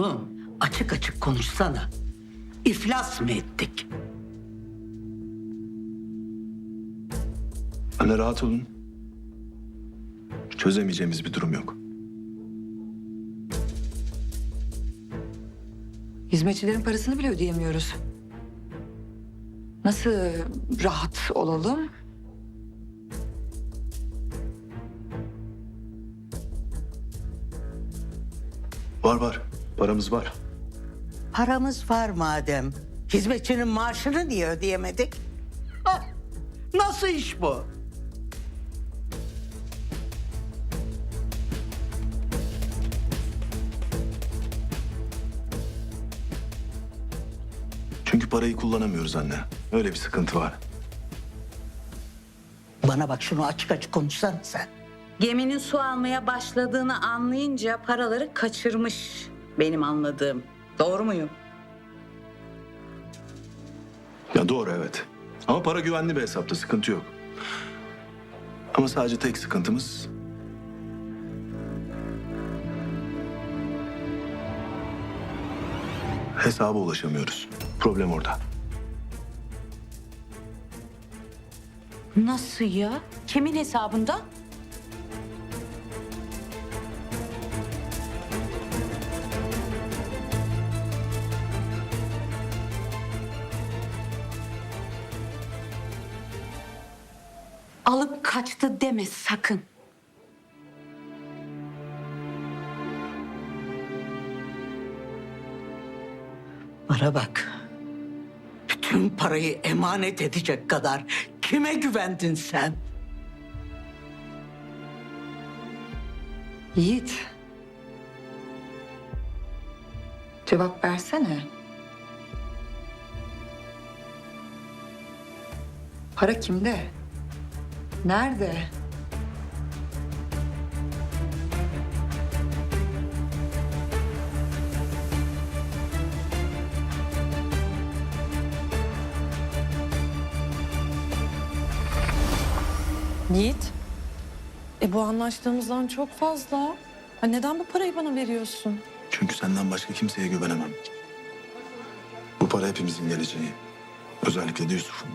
Oğlum açık açık konuşsana. İflas mı ettik? Anne rahat olun. Çözemeyeceğimiz bir durum yok. Hizmetçilerin parasını bile ödeyemiyoruz. Nasıl rahat olalım? Var var. Paramız var. Paramız var madem. Hizmetçinin maaşını niye ödeyemedik? Hah, Nasıl iş bu? Çünkü parayı kullanamıyoruz anne. Öyle bir sıkıntı var. Bana bak şunu açık açık konuşsana sen. Geminin su almaya başladığını anlayınca paraları kaçırmış benim anladığım. Doğru muyum? Ya doğru evet. Ama para güvenli bir hesapta sıkıntı yok. Ama sadece tek sıkıntımız... Hesaba ulaşamıyoruz. Problem orada. Nasıl ya? Kimin hesabında? Alıp kaçtı deme sakın. Bana bak. Bütün parayı emanet edecek kadar kime güvendin sen? Yiğit. Cevap versene. Para kimde? Nerede? Yiğit. E bu anlaştığımızdan çok fazla. Ha neden bu parayı bana veriyorsun? Çünkü senden başka kimseye güvenemem. Bu para hepimizin geleceği. Özellikle de Yusuf'un.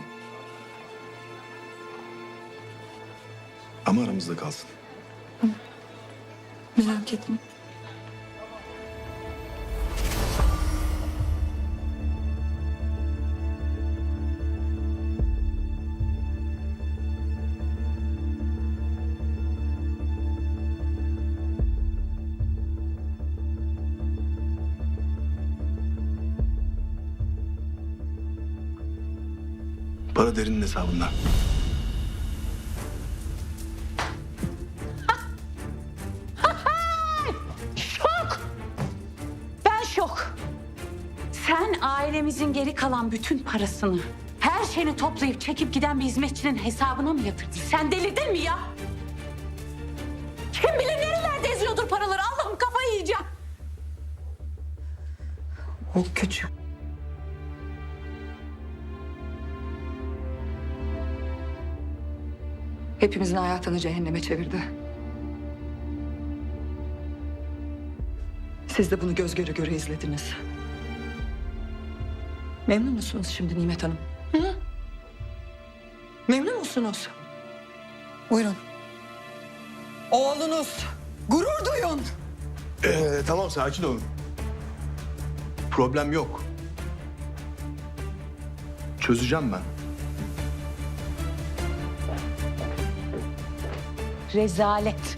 Ama aramızda kalsın. Merak etme. Para derinin hesabında. Sen ailemizin geri kalan bütün parasını, her şeyini toplayıp çekip giden bir hizmetçinin hesabına mı yatırdın? Sen delirdin mi ya? Kim bilir nerelerde eziyordur paraları? Allah'ım kafayı yiyeceğim. O küçük. Hepimizin hayatını cehenneme çevirdi. Siz de bunu göz göre göre izlediniz. Memnun musunuz şimdi Nimet Hanım? Hı? Memnun musunuz? Buyurun. Oğlunuz. Gurur duyun. Ee, tamam sakin olun. Problem yok. Çözeceğim ben. Rezalet.